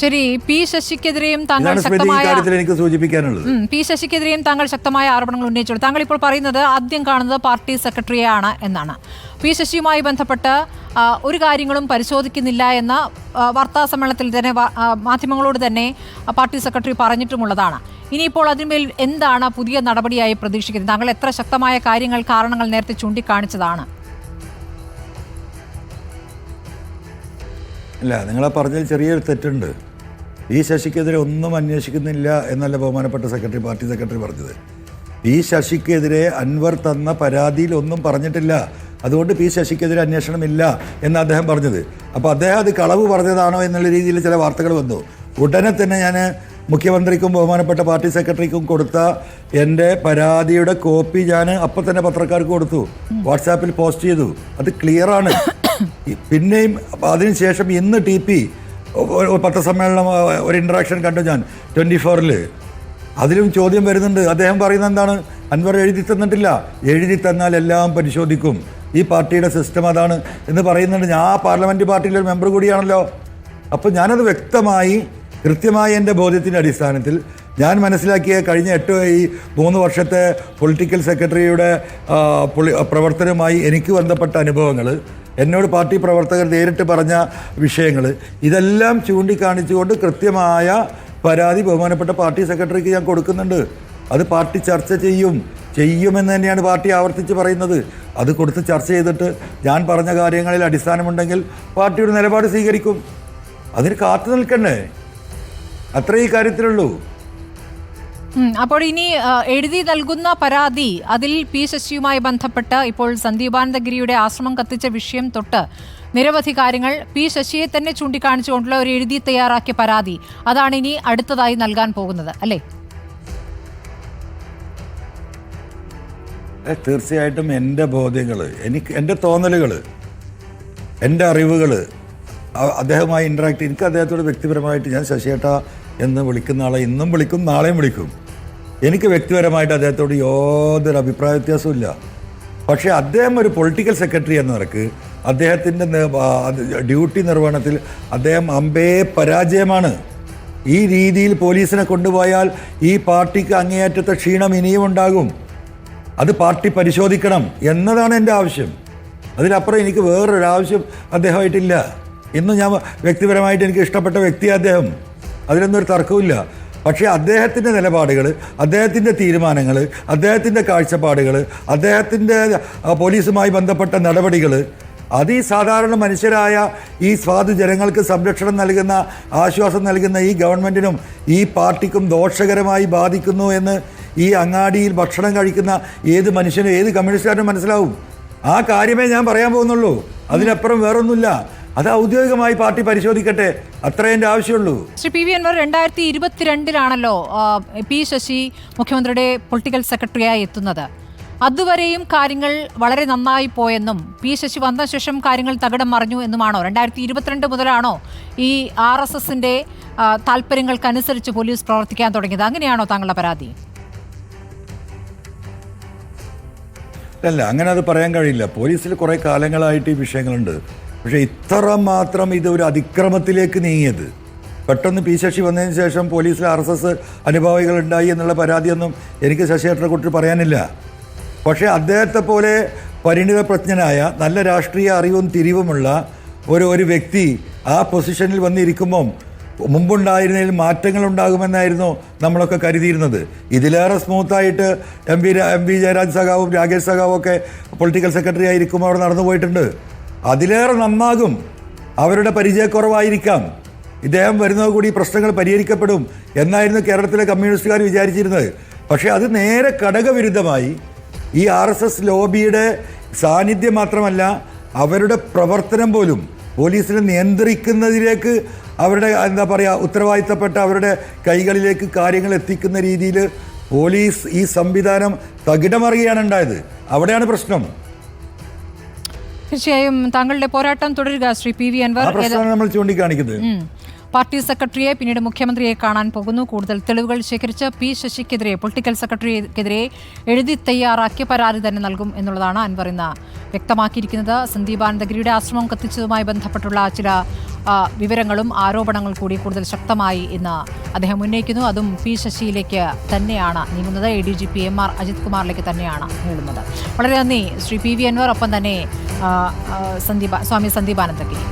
ശരി പി ശശിക്കെതിരെയും താങ്കൾ ശക്തമായ എനിക്ക് സൂചിപ്പിക്കാനുള്ളത്. പി ശശിക്കെതിരെയും താങ്കൾ ശക്തമായ ആരോപണങ്ങൾ ഉന്നയിച്ചു താങ്കൾ ഇപ്പോൾ പറയുന്നത് ആദ്യം കാണുന്നത് പാർട്ടി സെക്രട്ടറിയാണ് എന്നാണ്. പി ശശിയുമായി ബന്ധപ്പെട്ട് ഒരു കാര്യങ്ങളും പരിശോധിക്കുന്നില്ല എന്ന വാർത്താ സമ്മേളനത്തിൽ തന്നെ മാധ്യമങ്ങളോട് തന്നെ പാർട്ടി സെക്രട്ടറി പറഞ്ഞിട്ടുമുള്ളതാണ്. ഇനിയിപ്പോൾ അതിന്മേൽ എന്താണ് പുതിയ നടപടിയായി പ്രതീക്ഷിക്കുന്നത്? താങ്കൾ എത്ര ശക്തമായ കാര്യങ്ങൾ കാരണങ്ങൾ നേരത്തെ ചൂണ്ടിക്കാണിച്ചതാണ്? അല്ല നിങ്ങളെ പറഞ്ഞതിൽ ചെറിയൊരു തെറ്റുണ്ട്. ഈ ശശിക്കെതിരെ ഒന്നും അന്വേഷിക്കുന്നില്ല എന്നല്ല ബഹുമാനപ്പെട്ട സെക്രട്ടറി പാർട്ടി സെക്രട്ടറി പറഞ്ഞത്. പി ശശിക്കെതിരെ അൻവർ തന്ന പരാതിയിൽ ഒന്നും പറഞ്ഞിട്ടില്ല. അതുകൊണ്ട് പി ശശിക്കെതിരെ അന്വേഷണമില്ല എന്ന് അദ്ദേഹം പറഞ്ഞത്. അപ്പോൾ അദ്ദേഹം അത് കളവ് പറഞ്ഞതാണോ എന്നുള്ള രീതിയിൽ ചില വാർത്തകൾ വന്നു. ഉടനെ തന്നെ ഞാൻ മുഖ്യമന്ത്രിക്കും ബഹുമാനപ്പെട്ട പാർട്ടി സെക്രട്ടറിക്കും കൊടുത്ത എന്റെ പരാതിയുടെ കോപ്പി ഞാൻ അപ്പം തന്നെ പത്രക്കാർക്ക് കൊടുത്തു. വാട്സാപ്പിൽ പോസ്റ്റ് ചെയ്തു. അത് ക്ലിയറാണ്. പിന്നെയും അതിനുശേഷം ഇന്ന് ടി പി പത്രസമ്മേളനം ഒരു ഇൻട്രാക്ഷൻ കണ്ടു ഞാൻ ട്വന്റി ഫോറിൽ അതിലും ചോദ്യം വരുന്നുണ്ട്. അദ്ദേഹം പറയുന്നത് എന്താണ്? അൻവർ എഴുതി തന്നിട്ടില്ല. എഴുതി തന്നാൽ എല്ലാം പരിശോധിക്കും. ഈ പാർട്ടിയുടെ സിസ്റ്റം അതാണ് എന്ന് പറയുന്നുണ്ട്. ഞാൻ ആ പാർലമെന്റ് പാർട്ടിയിലെ ഒരു മെമ്പർ കൂടിയാണല്ലോ. അപ്പോൾ ഞാനത് വ്യക്തമായി കൃത്യമായി എന്റെ ബോധ്യത്തിന്റെ അടിസ്ഥാനത്തിൽ ഞാൻ മനസ്സിലാക്കിയ കഴിഞ്ഞ എട്ട് ഈ മൂന്ന് വർഷത്തെ പൊളിറ്റിക്കൽ സെക്രട്ടറിയുടെ പ്രവർത്തനവുമായി എനിക്ക് ബന്ധപ്പെട്ട അനുഭവങ്ങൾ എന്നോട് പാർട്ടി പ്രവർത്തകർ നേരിട്ട് പറഞ്ഞ വിഷയങ്ങൾ. ഇതെല്ലാം ചൂണ്ടിക്കാണിച്ചുകൊണ്ട് കൃത്യമായ പരാതി ബഹുമാനപ്പെട്ട പാർട്ടി സെക്രട്ടറിക്ക് ഞാൻ കൊടുക്കുന്നുണ്ട്. അത് പാർട്ടി ചർച്ച ചെയ്യും. ചെയ്യുമെന്ന് തന്നെയാണ് പാർട്ടി ആവർത്തിച്ച് പറയുന്നത്. അത് കൊടുത്ത് ചർച്ച ചെയ്തിട്ട് ഞാൻ പറഞ്ഞ കാര്യങ്ങളിൽ അടിസ്ഥാനമുണ്ടെങ്കിൽ പാർട്ടിയുടെ നിലപാട് സ്വീകരിക്കും. അതിന് കാത്തു നിൽക്കണ്ടേ? അത്രേ ഈ കാര്യത്തിലുള്ളൂ. അപ്പോൾ ഇനി എഴുതി നൽകുന്ന പരാതി അതിൽ പി ശശിയുമായി ബന്ധപ്പെട്ട് ഇപ്പോൾ സന്ദീപാനന്ദഗിരിയുടെ ആശ്രമം കത്തിച്ച വിഷയം തൊട്ട് നിരവധി കാര്യങ്ങൾ പി ശശിയെ തന്നെ ചൂണ്ടിക്കാണിച്ചുകൊണ്ടുള്ള ഒരു എഴുതി തയ്യാറാക്കിയ പരാതി. അതാണ് ഇനി അടുത്തതായി നൽകാൻ പോകുന്നത് അല്ലേ? തീർച്ചയായിട്ടും എന്റെ ബോധ്യങ്ങൾ എനിക്ക് എന്റെ തോന്നലുകൾ എന്റെ അറിവുകൾ അദ്ദേഹവുമായി ഇൻട്രാക്ട് എനിക്ക് അദ്ദേഹത്തോട് വ്യക്തിപരമായിട്ട് ഞാൻ ശശിയേട്ട എന്ന് വിളിക്കുന്ന ആളെ ഇന്നും വിളിക്കും നാളെയും വിളിക്കും. എനിക്ക് വ്യക്തിപരമായിട്ട് അദ്ദേഹത്തോട് യാതൊരു അഭിപ്രായ വ്യത്യാസവും ഇല്ല പക്ഷേ അദ്ദേഹം ഒരു പൊളിറ്റിക്കൽ സെക്രട്ടറി എന്ന നിലയ്ക്ക് അദ്ദേഹത്തിന്റെ ഡ്യൂട്ടി നിർവഹണത്തിൽ അദ്ദേഹം അമ്പേ പരാജയമാണ്. ഈ രീതിയിൽ പോലീസിനെ കൊണ്ടുപോയാൽ ഈ പാർട്ടിക്ക് അങ്ങേയറ്റത്തെ ക്ഷീണം ഇനിയും ഉണ്ടാകും. അത് പാർട്ടി പരിശോധിക്കണം എന്നതാണ് എന്റെ ആവശ്യം. അതിനപ്പുറം എനിക്ക് വേറൊരാവശ്യം അദ്ദേഹമായിട്ടില്ല. ഇന്ന് ഞാൻ വ്യക്തിപരമായിട്ട് എനിക്ക് ഇഷ്ടപ്പെട്ട വ്യക്തി അദ്ദേഹം. അതിലൊന്നും ഒരു തർക്കവുമില്ല. പക്ഷേ അദ്ദേഹത്തിന്റെ നിലപാടുകൾ അദ്ദേഹത്തിന്റെ തീരുമാനങ്ങൾ അദ്ദേഹത്തിന്റെ കാഴ്ചപ്പാടുകൾ അദ്ദേഹത്തിന്റെ പോലീസുമായി ബന്ധപ്പെട്ട നടപടികൾ അത് ഈ സാധാരണ മനുഷ്യരായ ഈ സ്വാധു ജനങ്ങൾക്ക് സംരക്ഷണം നൽകുന്ന ആശ്വാസം നൽകുന്ന ഈ ഗവൺമെന്റിനും ഈ പാർട്ടിക്കും ദോഷകരമായി ബാധിക്കുന്നു എന്ന് ഈ അങ്ങാടിയിൽ ഭക്ഷണം കഴിക്കുന്ന ഏത് മനുഷ്യനും ഏത് കമ്മ്യൂണിസ്റ്റുകാരനും മനസ്സിലാവും. ആ കാര്യമേ ഞാൻ പറയാൻ പോകുന്നുള്ളൂ. അതിനപ്പുറം വേറൊന്നുമില്ല. അത് ഔദ്യോഗികമായി പാർട്ടി പരിശോധിക്കട്ടെ. അത്രേ എന്റെ ആവശ്യമുള്ളൂ. ശ്രീ പി വി അൻവർ രണ്ടായിരത്തി ഇരുപത്തിരണ്ടിലാണല്ലോ പി ശശി മുഖ്യമന്ത്രിയുടെ പൊളിറ്റിക്കൽ സെക്രട്ടറിയായി എത്തുന്നത്. അതുവരെയും കാര്യങ്ങൾ വളരെ നന്നായി പോയെന്നും പി ശശി വന്ന ശേഷം കാര്യങ്ങൾ തകിടം മറിഞ്ഞു എന്നുമാണോ? രണ്ടായിരത്തി ഇരുപത്തിരണ്ട് മുതലാണോ ഈ ആർ എസ് എസിന്റെ താല്പര്യങ്ങൾക്കനുസരിച്ച് പോലീസ് പ്രവർത്തിക്കാൻ തുടങ്ങിയത്? അങ്ങനെയാണോ താങ്കളുടെ പരാതി? അല്ല അങ്ങനെ അത് പറയാൻ കഴിയില്ല. പോലീസിൽ കുറേ കാലങ്ങളായിട്ട് ഈ വിഷയങ്ങളുണ്ട്. പക്ഷേ ഇത്ര മാത്രം ഇത് ഒരു അതിക്രമത്തിലേക്ക് നീങ്ങിയത്. പെട്ടെന്ന് പി ശശി വന്നതിന് ശേഷം പോലീസിൽ ആർ എസ് എസ് അനുഭാവികൾ ഉണ്ടായി എന്നുള്ള പരാതിയൊന്നും എനിക്ക് ശശിയേട്ടനെ കുറിച്ച് പറയാനില്ല. പക്ഷേ അദ്ദേഹത്തെ പോലെ പരിണിത പ്രജ്ഞനായ നല്ല രാഷ്ട്രീയ അറിവും തിരിവുമുള്ള ഒരു ഒരു വ്യക്തി ആ പൊസിഷനിൽ വന്നിരിക്കുമ്പം മുമ്പുണ്ടായിരുന്നതിൽ മാറ്റങ്ങൾ ഉണ്ടാകുമെന്നായിരുന്നു നമ്മളൊക്കെ കരുതിയിരുന്നത്. ഇതിലേറെ സ്മൂത്തായിട്ട് M P M P Jayaraj സഖാവും Rakesh സഖാവും ഒക്കെ പൊളിറ്റിക്കൽ സെക്രട്ടറി ആയിരിക്കുമ്പോൾ അവിടെ നടന്നു പോയിട്ടുണ്ട്. അതിലേറെ നന്നാകും. അവരുടെ പരിചയക്കുറവായിരിക്കാം. ഇദ്ദേഹം വരുന്നത് കൂടി പ്രശ്നങ്ങൾ പരിഹരിക്കപ്പെടും എന്നായിരുന്നു കേരളത്തിലെ കമ്മ്യൂണിസ്റ്റുകാർ വിചാരിച്ചിരുന്നത്. പക്ഷേ അത് നേരെ ഘടകവിരുദ്ധമായി ഈ ആർ എസ് എസ് ലോബിയുടെ സാന്നിധ്യം മാത്രമല്ല അവരുടെ പ്രവർത്തനം പോലും പോലീസിനെ നിയന്ത്രിക്കുന്നതിലേക്ക് അവരുടെ എന്താ പറയുക ഉത്തരവാദിത്തപ്പെട്ട അവരുടെ കൈകളിലേക്ക് കാര്യങ്ങൾ എത്തിക്കുന്ന രീതിയിൽ പോലീസ് ഈ സംവിധാനം തകിടമറിയാണ് ഉണ്ടായത്. അവിടെയാണ് പ്രശ്നം. തീർച്ചയായും താങ്കളുടെ പോരാട്ടം തുടരുക ശ്രീ പി വി അൻവർ. നമ്മൾ ചൂണ്ടിക്കാണിക്കുന്നത്. പാർട്ടി സെക്രട്ടറിയെ പിന്നീട് മുഖ്യമന്ത്രിയെ കാണാൻ പോകുന്നു. കൂടുതൽ തെളിവുകൾ ശേഖരിച്ച് പി ശശിക്കെതിരെ പൊളിറ്റിക്കൽ സെക്രട്ടറിക്കെതിരെ എഴുതി തയ്യാറാക്കിയ പരാതി തന്നെ നൽകും എന്നുള്ളതാണ് അൻവർ ഇന്ന് വ്യക്തമാക്കിയിരിക്കുന്നത്. സന്ദീപാനന്ദഗിരിയുടെ ആശ്രമം കത്തിച്ചതുമായി ബന്ധപ്പെട്ടുള്ള ചില വിവരങ്ങളും ആരോപണങ്ങൾ കൂടി കൂടുതൽ ശക്തമായി ഇന്ന് അദ്ദേഹം ഉന്നയിക്കുന്നു. അതും പി ശശിയിലേക്ക് തന്നെയാണ് നീങ്ങുന്നത്. A D G P M R Ajith കുമാറിലേക്ക് തന്നെയാണ് നീളുന്നത്. വളരെ നന്ദി ശ്രീ പി വി അൻവർ. ഒപ്പം തന്നെ സന്ദീപ സ്വാമി സന്ദീപാനന്ദഗിരി